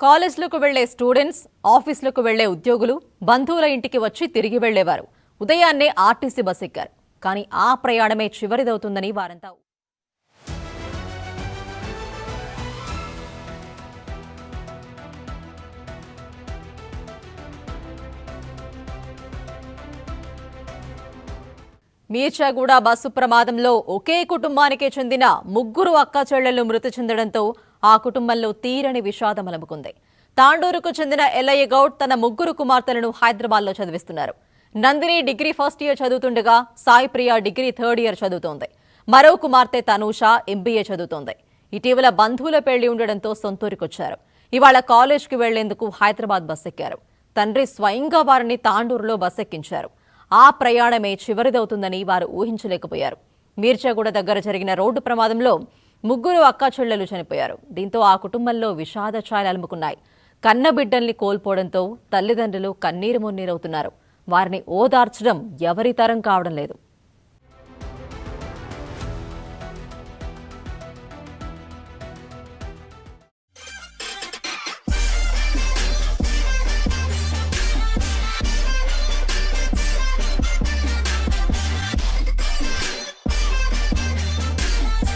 కాలేజ్లకు వెళ్ళే స్టూడెంట్స్ ఆఫీసులకు వెళ్ళే ఉద్యోగులు బంధువుల ఇంటికి వచ్చి తిరిగి వెళ్ళేవారు. ఉదయాన్నే ఆర్టీసీ బస్ ఎక్కారు. కానీ ఆ ప్రయాణమే చివరిదవుతుందని వారంతా మీర్చాగూడ బస్సు ప్రమాదంలో ఒకే కుటుంబానికి చెందిన ముగ్గురు అక్క మృతి చెందడంతో ఆ కుటుంబంలో తీరని విషాదం అలముకుంది. తాండూరుకు చెందిన ఎల్లయ్య గౌడ్ తన ముగ్గురు కుమార్తెలను హైదరాబాద్లో చదివిస్తున్నారు. Nandini degree first year చదువుతుండగా Sai Priya degree third year చదువుతోంది. మరో కుమార్తె తనూష ఎంబీఏ చదువుతోంది. ఇటీవల బంధువుల పెళ్ళి ఉండడంతో సొంతూరుకొచ్చారు. ఇవాళ కాలేజ్కి వెళ్ళేందుకు హైదరాబాద్ బస్ ఎక్కారు తండ్రి స్వయంగా వారిని తాండూరులో బస్సెక్కించారు. ఆ ప్రయాణమే చివరిదవుతుందని వారు ఊహించలేకపోయారు. మీర్చాగూడ దగ్గర జరిగిన రోడ్డు ప్రమాదంలో ముగ్గురు అక్కా చనిపోయారు. దీంతో ఆ కుటుంబంలో విషాద ఛాయలు అలుముకున్నాయి. కన్న బిడ్డల్ని కోల్పోవడంతో తల్లిదండ్రులు కన్నీరు మున్నీరవుతున్నారు. వారిని ఓదార్చడం ఎవరి తరం కావడం లేదు.